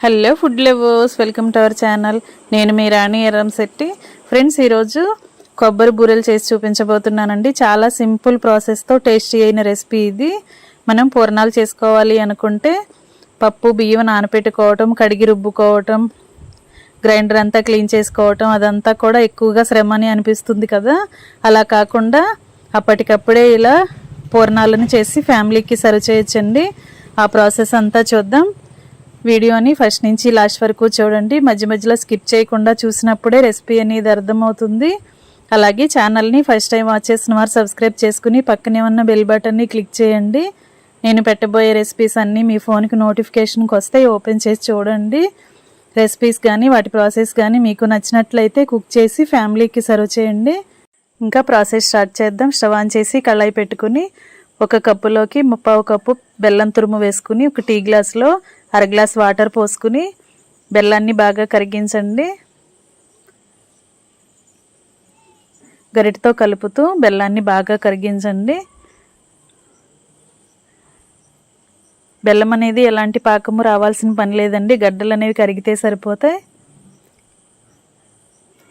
Hello food lovers welcome to our channel. నేను మీ Rani Erram Shetty. Friends ఈరోజు కొబ్బరి బూరెలు చేసి చూపించబోతున్నానండి. చాలా సింపుల్ ప్రాసెస్తో టేస్టీ అయిన రెసిపీ ఇది. మనం పూర్ణాలు చేసుకోవాలి అనుకుంటే పప్పు బియ్యం నానపెట్టుకోవటం కడిగి రుబ్బుకోవటం గ్రైండర్ అంతా క్లీన్ చేసుకోవటం అదంతా కూడా ఎక్కువగా శ్రమ అని అనిపిస్తుంది కదా. అలా కాకుండా అప్పటికప్పుడే ఇలా పూర్ణాలను చేసి ఫ్యామిలీకి సర్వ్ చేయొచ్చండి. ఆ ప్రాసెస్ అంతా చూద్దాం. వీడియోని ఫస్ట్ నుంచి లాస్ట్ వరకు చూడండి. మధ్య మధ్యలో స్కిప్ చేయకుండా చూసినప్పుడే రెసిపీ అనేది అర్థమవుతుంది. అలాగే ఛానల్ని ఫస్ట్ టైం వాచ్ చేసిన వారు సబ్స్క్రైబ్ చేసుకుని పక్కనే ఉన్న బెల్ బటన్ని క్లిక్ చేయండి. నేను పెట్టబోయే రెసిపీస్ అన్నీ మీ ఫోన్కి నోటిఫికేషన్కి వస్తే ఓపెన్ చేసి చూడండి. రెసిపీస్ కానీ వాటి ప్రాసెస్ కానీ మీకు నచ్చినట్లయితే కుక్ చేసి ఫ్యామిలీకి సర్వ్ చేయండి. ఇంకా ప్రాసెస్ స్టార్ట్ చేద్దాం. స్టవ్ ఆన్ చేసి కళాయి పెట్టుకుని ఒక కప్పులోకి ముప్పావు కప్పు బెల్లం తురుము వేసుకుని ఒక టీ గ్లాస్లో అర గ్లాస్ వాటర్ పోసుకుని బెల్లాన్ని బాగా కరిగించండి. గరిటతో కలుపుతూ బెల్లాన్ని బాగా కరిగించండి. బెల్లం అనేది ఎలాంటి పాకము రావాల్సిన పని లేదండి. గడ్డలు అనేవి కరిగితే సరిపోతాయి.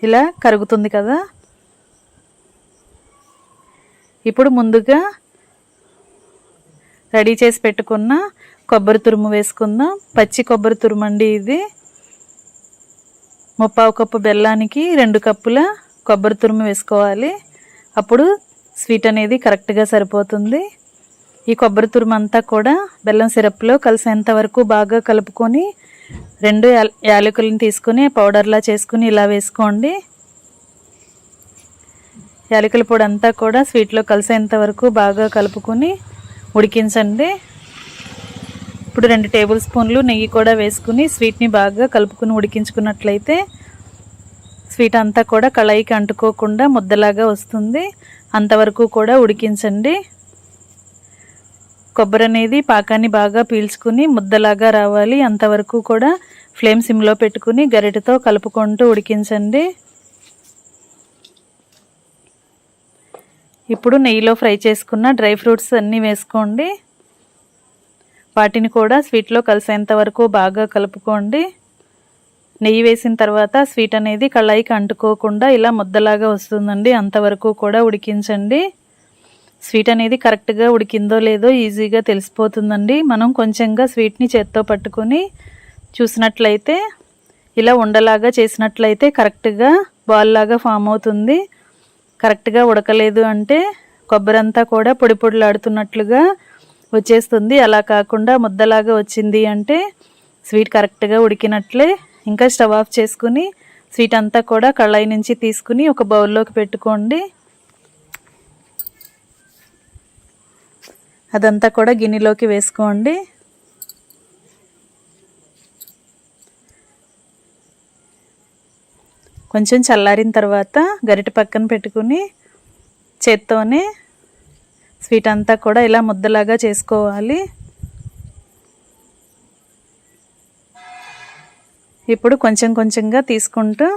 ఇలా కరుగుతుంది కదా. ఇప్పుడు ముందుగా రెడీ చేసి పెట్టుకున్న కొబ్బరి తురుము వేసుకుందాం. పచ్చి కొబ్బరి తురుము అండి ఇది. ముప్పావు కప్పు బెల్లానికి రెండు కప్పుల కొబ్బరి తురుము వేసుకోవాలి. అప్పుడు స్వీట్ అనేది కరెక్ట్గా సరిపోతుంది. ఈ కొబ్బరి తురుము అంతా కూడా బెల్లం సిరప్లో కలిసేంత వరకు బాగా కలుపుకొని రెండు యాలకులను తీసుకుని పౌడర్లా చేసుకుని ఇలా వేసుకోండి. యాలకుల పొడి అంతా కూడా స్వీట్లో కలిసేంత వరకు బాగా కలుపుకొని ఉడికించండి. ఇప్పుడు రెండు టేబుల్ స్పూన్లు నెయ్యి కూడా వేసుకుని స్వీట్ని బాగా కలుపుకుని ఉడికించుకున్నట్లయితే స్వీట్ అంతా కూడా కళాయికి అంటుకోకుండా ముద్దలాగా వస్తుంది. అంతవరకు కూడా ఉడికించండి. కొబ్బరి అనేది పాకాన్ని బాగా పీల్చుకుని ముద్దలాగా రావాలి. అంతవరకు కూడా ఫ్లేమ్ సిమ్లో పెట్టుకుని గరిటతో కలుపుకుంటూ ఉడికించండి. ఇప్పుడు నెయ్యిలో ఫ్రై చేసుకున్న డ్రై ఫ్రూట్స్ అన్నీ వేసుకోండి. వాటిని కూడా స్వీట్లో కలిసేంత వరకు బాగా కలుపుకోండి. నెయ్యి వేసిన తర్వాత స్వీట్ అనేది కళాయికి అంటుకోకుండా ఇలా ముద్దలాగా వస్తుందండి. అంతవరకు కూడా ఉడికించండి. స్వీట్ అనేది కరెక్ట్గా ఉడికిందో లేదో ఈజీగా తెలిసిపోతుందండి. మనం కొంచెంగా స్వీట్ని చేత్తో పట్టుకొని చూసినట్లయితే ఇలా ఉండలాగా చేసినట్లయితే కరెక్ట్గా బాల్ లాగా ఫామ్ అవుతుంది. కరెక్ట్గా ఉడకలేదు అంటే కొబ్బరి అంతా కూడా పొడి పొడిలాడుతున్నట్లుగా వచ్చేస్తుంది. అలా కాకుండా ముద్దలాగా వచ్చింది అంటే స్వీట్ కరెక్ట్గా ఉడికినట్లే ఇంకా స్టవ్ ఆఫ్ చేసుకుని స్వీట్ అంతా కూడా కళాయి నుంచి తీసుకుని ఒక బౌల్లోకి పెట్టుకోండి. అదంతా కూడా గిన్నెలోకి వేసుకోండి. కొంచెం చల్లారిన తర్వాత గరిట పక్కన పెట్టుకుని చేత్తోనే స్వీట్ అంతా కూడా ఇలా ముద్దలాగా చేసుకోవాలి. ఇప్పుడు కొంచెం కొంచెంగా తీసుకుంటూ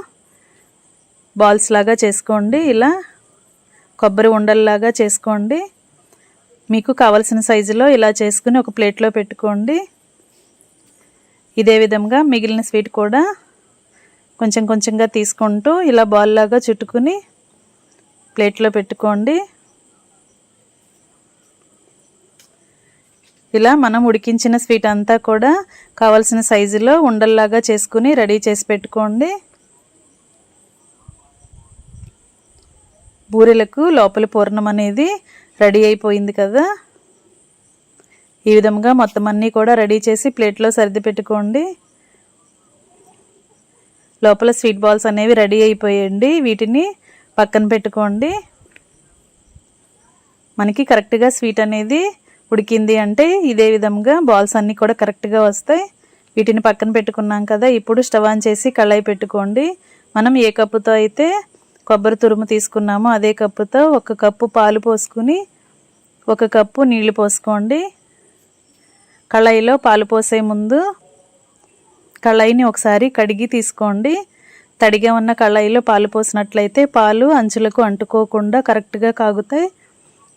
బాల్స్ లాగా చేసుకోండి. ఇలా కొబ్బరి ఉండల్లాగా చేసుకోండి. మీకు కావలసిన సైజులో ఇలా చేసుకుని ఒక ప్లేట్లో పెట్టుకోండి. ఇదే విధంగా మిగిలిన స్వీట్ కూడా కొంచెం కొంచెంగా తీసుకుంటూ ఇలా బాల్ లాగా చుట్టుకుని ప్లేట్లో పెట్టుకోండి. ఇలా మనం ఉడికించిన స్వీట్ అంతా కూడా కావాల్సిన సైజులో ఉండల్లాగా చేసుకుని రెడీ చేసి పెట్టుకోండి. బూరెలకు లోపల పూర్ణం అనేది రెడీ అయిపోయింది కదా. ఈ విధంగా మొత్తం అన్నీ కూడా రెడీ చేసి ప్లేట్లో సర్ది పెట్టుకోండి. లోపల స్వీట్ బాల్స్ అనేవి రెడీ అయిపోయండి. వీటిని పక్కన పెట్టుకోండి. మనకి కరెక్ట్గా స్వీట్ అనేది ఉడికింది అంటే ఇదే విధంగా బాల్స్ అన్నీ కూడా కరెక్ట్గా వస్తాయి. వీటిని పక్కన పెట్టుకున్నాం కదా ఇప్పుడు స్టవ్ ఆన్ చేసి కళాయి పెట్టుకోండి. మనం ఏ కప్పుతో అయితే కొబ్బరి తురుము తీసుకున్నామో అదే కప్పుతో ఒక కప్పు పాలు పోసుకుని ఒక కప్పు నీళ్ళు పోసుకోండి. కళాయిలో పాలు పోసే ముందు కళాయిని ఒకసారి కడిగి తీసుకోండి. తడిగా ఉన్న కళాయిలో పాలు పోసినట్లయితే పాలు అంచులకు అంటుకోకుండా కరెక్ట్గా కాగుతాయి.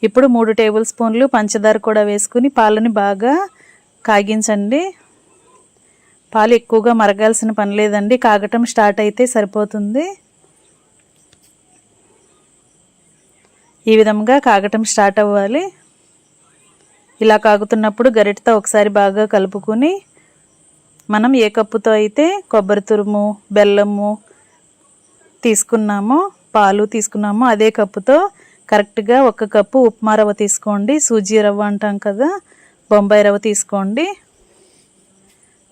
ఇప్పుడు మూడు టేబుల్ స్పూన్లు పంచదార కూడా వేసుకుని పాలని బాగా కాగించండి. పాలు ఎక్కువగా మరగాల్సిన పని లేదండి. కాగటం స్టార్ట్ అయితే సరిపోతుంది. ఈ విధంగా కాగటం స్టార్ట్ అవ్వాలి. ఇలా కాగుతున్నప్పుడు గరిటతో ఒకసారి బాగా కలుపుకొని మనం ఏ కప్పుతో అయితే కొబ్బరి తురుము బెల్లము తీసుకున్నామో పాలు తీసుకున్నామో అదే కప్పుతో కరెక్ట్గా ఒక కప్పు ఉప్మా రవ్వ తీసుకోండి. సూజీ రవ్వ అంటాం కదా బొంబాయి రవ్వ తీసుకోండి.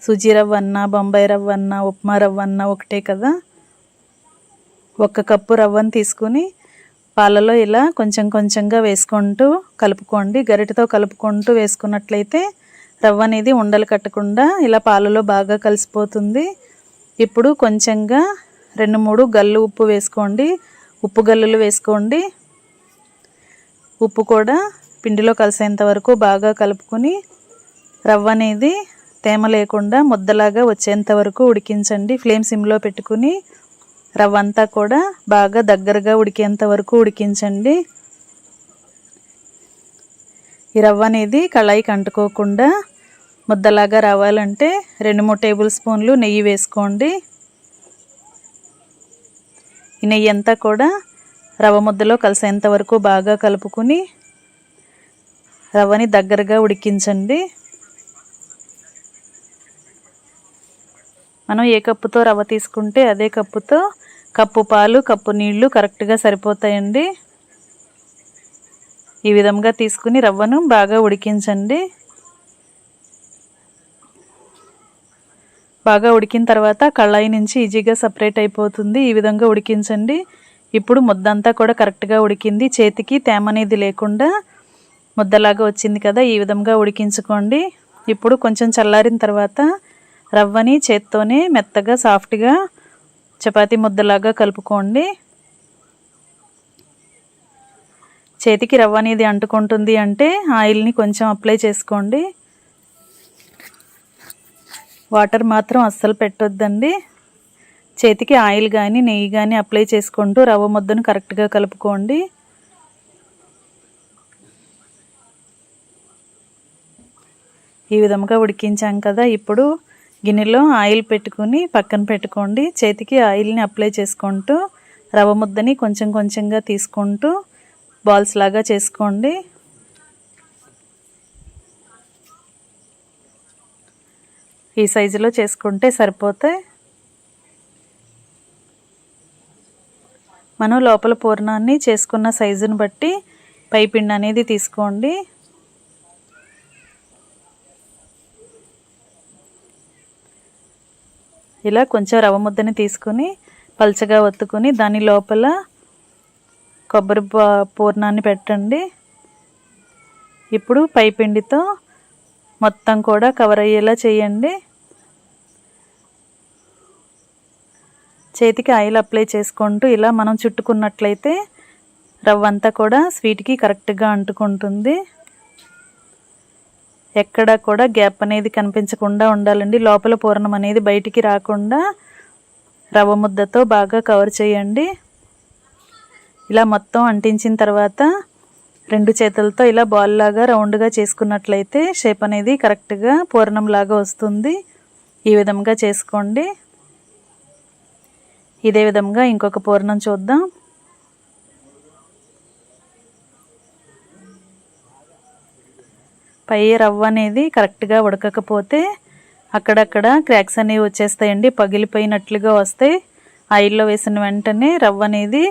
సూజీ రవ్వ అన్న బొంబాయి రవ్వ అన్న ఉప్మా రవ్వ అన్నా ఒకటే కదా. ఒక కప్పు రవ్వను తీసుకుని పాలలో ఇలా కొంచెం కొంచెంగా వేసుకుంటూ కలుపుకోండి. గరిటతో కలుపుకుంటూ వేసుకున్నట్లయితే రవ్వ అనేది ఉండలు కట్టకుండా ఇలా పాలలో బాగా కలిసిపోతుంది. ఇప్పుడు కొంచెంగా రెండు మూడు గల్లు ఉప్పు వేసుకోండి. ఉప్పు గల్లులు వేసుకోండి. ఉప్పు కూడా పిండిలో కలిసేంత వరకు బాగా కలుపుకొని రవ్వ అనేది తేమ లేకుండా ముద్దలాగా వచ్చేంత వరకు ఉడికించండి. ఫ్లేమ్ సిమ్లో పెట్టుకుని రవ్వ అంతా కూడా బాగా దగ్గరగా ఉడికేంత వరకు ఉడికించండి. ఈ రవ్వ అనేది కళాయికి అంటుకోకుండా ముద్దలాగా రావాలంటే రెండు మూడు టేబుల్ స్పూన్లు నెయ్యి వేసుకోండి. ఈ నెయ్యి అంతా కూడా రవ్వ ముద్దలో కలిసేంత వరకు బాగా కలుపుకుని రవ్వని దగ్గరగా ఉడికించండి. మనం ఏ కప్పుతో రవ్వ తీసుకుంటే అదే కప్పుతో కప్పు పాలు కప్పు నీళ్ళు కరెక్ట్గా సరిపోతాయండి. ఈ విధంగా తీసుకుని రవ్వను బాగా ఉడికించండి. బాగా ఉడికిన తర్వాత కళాయి నుంచి ఈజీగా సపరేట్ అయిపోతుంది. ఈ విధంగా ఉడికించండి. ఇప్పుడు ముద్దంతా కూడా కరెక్ట్గా ఉడికింది. చేతికి తేమ అనేది లేకుండా ముద్దలాగా వచ్చింది కదా ఈ విధంగా ఉడికించుకోండి. ఇప్పుడు కొంచెం చల్లారిన తర్వాత రవ్వని చేత్తోనే మెత్తగా సాఫ్ట్గా చపాతి ముద్దలాగా కలుపుకోండి. చేతికి రవ్వ అనేది అంటుకుంటుంది అంటే ఆయిల్ని కొంచెం అప్లై చేసుకోండి. వాటర్ మాత్రం అస్సలు పెట్టొద్దండి. చేతికి ఆయిల్ కానీ నెయ్యి కానీ అప్లై చేసుకుంటూ రవ్వ ముద్దను కరెక్ట్గా కలుపుకోండి. ఈ విధంగా ఉడికించాం కదా ఇప్పుడు గిన్నెలో ఆయిల్ పెట్టుకుని పక్కన పెట్టుకోండి. చేతికి ఆయిల్ని అప్లై చేసుకుంటూ రవ్వ ముద్దని కొంచెం కొంచెంగా తీసుకుంటూ బాల్స్ లాగా చేసుకోండి. ఈ సైజులో చేసుకుంటే సరిపోతాయి. మనం లోపల పూర్ణాన్ని చేసుకున్న సైజుని బట్టి పైపిండి అనేది తీసుకోండి. ఇలా కొంచెం రవ్వ ముద్దని తీసుకొని పల్చగా ఒత్తుకొని దాని లోపల కొబ్బరి పూర్ణాన్ని పెట్టండి. ఇప్పుడు పైపిండితో మొత్తం కూడా కవర్ అయ్యేలా చేయండి. చేతికి ఆయిల్ అప్లై చేసుకుంటూ ఇలా మనం చుట్టుకున్నట్లయితే రవ్వ అంతా కూడా స్వీట్కి కరెక్ట్గా అంటుకుంటుంది. ఎక్కడ కూడా గ్యాప్ అనేది కనిపించకుండా ఉండాలండి. లోపల పూర్ణం అనేది బయటికి రాకుండా రవ్వ ముద్దతో బాగా కవర్ చేయండి. ఇలా మొత్తం అంటించిన తర్వాత రెండు చేతులతో ఇలా బాల్ లాగా రౌండ్గా చేసుకున్నట్లయితే షేప్ అనేది కరెక్ట్గా పూర్ణంలాగా వస్తుంది. ఈ విధంగా చేసుకోండి. ఇదే విధంగా ఇంకొక పూర్ణం చూద్దాం. పై రవ్వ అనేది కరెక్ట్గా ఉడకకపోతే అక్కడక్కడ క్రాక్స్ అనేవి వచ్చేస్తాయండి. పగిలిపోయినట్లుగా వస్తాయి ఆయిల్లో వేసిన వెంటనే రవ్వ అనేది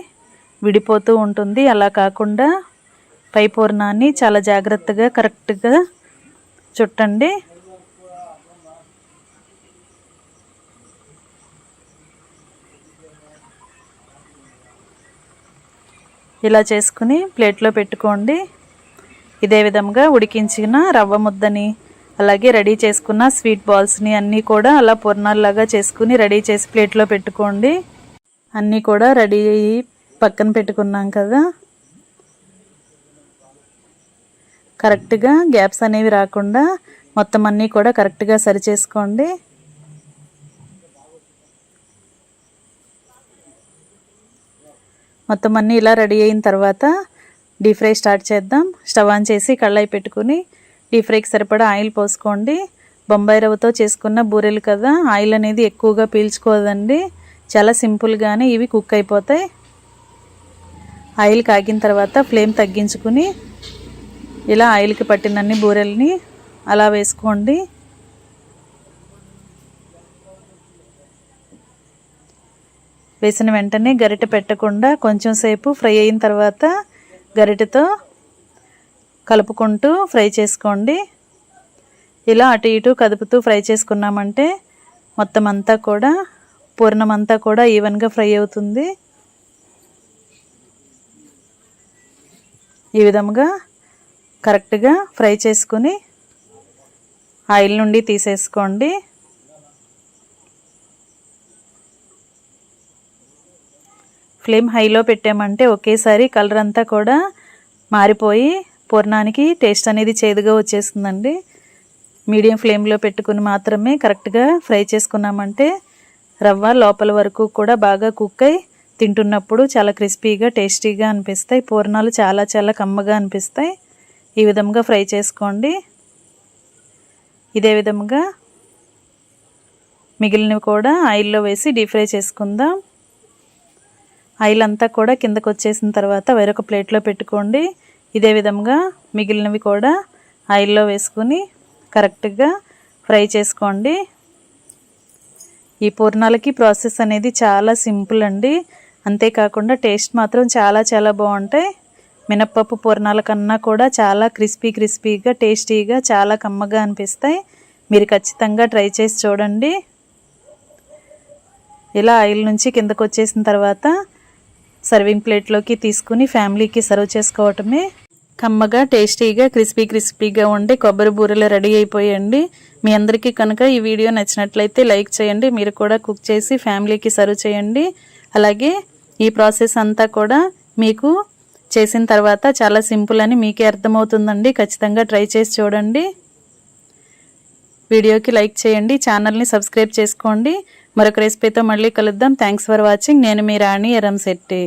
విడిపోతూ ఉంటుంది. అలా కాకుండా పై పూర్ణాన్ని చాలా జాగ్రత్తగా కరెక్ట్గా చుట్టండి. ఇలా చేసుకుని ప్లేట్లో పెట్టుకోండి. ఇదే విధంగా ఉడికించిన రవ్వ ముద్దని అలాగే రెడీ చేసుకున్న స్వీట్ బాల్స్ని అన్నీ కూడా అలా పూర్ణాల్లాగా చేసుకుని రెడీ చేసి ప్లేట్లో పెట్టుకోండి. అన్నీ కూడా రెడీ అయ్యి పక్కన పెట్టుకున్నాం కదా. కరెక్ట్గా గ్యాప్స్ అనేవి రాకుండా మొత్తం అన్నీ కూడా కరెక్ట్గా సరి చేసుకోండి మొత్తం అన్నీ ఇలా రెడీ అయిన తర్వాత డీప్ ఫ్రై స్టార్ట్ చేద్దాం. స్టవ్ ఆన్ చేసి కళ్ళాయి పెట్టుకుని డీప్ ఫ్రైకి సరిపడా ఆయిల్ పోసుకోండి. బొంబాయి రవ్వతో చేసుకున్న బూరెలు కదా ఆయిల్ అనేది ఎక్కువగా పీల్చుకోదండి. చాలా సింపుల్గానే ఇవి కుక్ అయిపోతాయి. ఆయిల్ కాగిన తర్వాత ఫ్లేమ్ తగ్గించుకుని ఇలా ఆయిల్కి పట్టినన్ని బూరెల్ని అలా వేసుకోండి. వేసిన వెంటనే గరిటె పెట్టకుండా కొంచెం సేపు ఫ్రై అయిన తర్వాత గరిటెతో కలుపుకుంటూ ఫ్రై చేసుకోండి. ఇలా అటు ఇటు కదుపుతూ ఫ్రై చేసుకున్నామంటే మొత్తం అంతా కూడా పూర్ణం అంతా కూడా ఈవెన్గా ఫ్రై అవుతుంది. ఈ విధంగా కరెక్ట్గా ఫ్రై చేసుకుని ఆయిల్ నుండి తీసేసుకోండి. ఫ్లేమ్ హైలో పెట్టామంటే ఒకేసారి కలర్ అంతా కూడా మారిపోయి పూర్ణానికి టేస్ట్ అనేది చేదుగా వచ్చేస్తుందండి. మీడియం ఫ్లేమ్లో పెట్టుకుని మాత్రమే కరెక్ట్గా ఫ్రై చేసుకున్నామంటే రవ్వ లోపల వరకు కూడా బాగా కుక్ అయి తింటున్నప్పుడు చాలా క్రిస్పీగా టేస్టీగా అనిపిస్తాయి. పూర్ణాలు చాలా చాలా కమ్మగా అనిపిస్తాయి. ఈ విధంగా ఫ్రై చేసుకోండి. ఇదే విధంగా మిగిలినవి కూడా ఆయిల్లో వేసి డీప్ ఫ్రై చేసుకుందాం. ఆయిల్ అంతా కూడా కిందకు వచ్చేసిన తర్వాత వేరొక ప్లేట్లో పెట్టుకోండి. ఇదే విధంగా మిగిలినవి కూడా ఆయిల్లో వేసుకుని కరెక్ట్గా ఫ్రై చేసుకోండి. ఈ పూర్ణాలకి ప్రాసెస్ అనేది చాలా సింపుల్ అండి. అంతేకాకుండా టేస్ట్ మాత్రం చాలా చాలా బాగుంటాయి. మినప్పప్పు పూర్ణాల కన్నా కూడా చాలా క్రిస్పీ క్రిస్పీగా టేస్టీగా చాలా కమ్మగా అనిపిస్తాయి. మీరు ఖచ్చితంగా ట్రై చేసి చూడండి. ఇలా ఆయిల్ నుంచి కిందకు వచ్చేసిన తర్వాత సర్వింగ్ ప్లేట్లోకి తీసుకుని ఫ్యామిలీకి సర్వ్ చేసుకోవటమే కమ్మగా టేస్టీగా క్రిస్పీ క్రిస్పీగా ఉండే కొబ్బరి బూరెలు రెడీ అయిపోయండి. మీ అందరికీ కనుక ఈ వీడియో నచ్చినట్లయితే లైక్ చేయండి. మీరు కూడా కుక్ చేసి ఫ్యామిలీకి సర్వ్ చేయండి. అలాగే ఈ ప్రాసెస్ అంతా కూడా మీకు చేసిన తర్వాత చాలా సింపుల్ అని మీకే అర్థమవుతుందండి. ఖచ్చితంగా ట్రై చేసి చూడండి. వీడియోకి లైక్ చేయండి. ఛానల్ని సబ్స్క్రైబ్ చేసుకోండి. మరొక రెసిపీతో మళ్ళీ కలుద్దాం. థ్యాంక్స్ ఫర్ వాచింగ్ నేను మీ రాణి ఎరంశెట్టి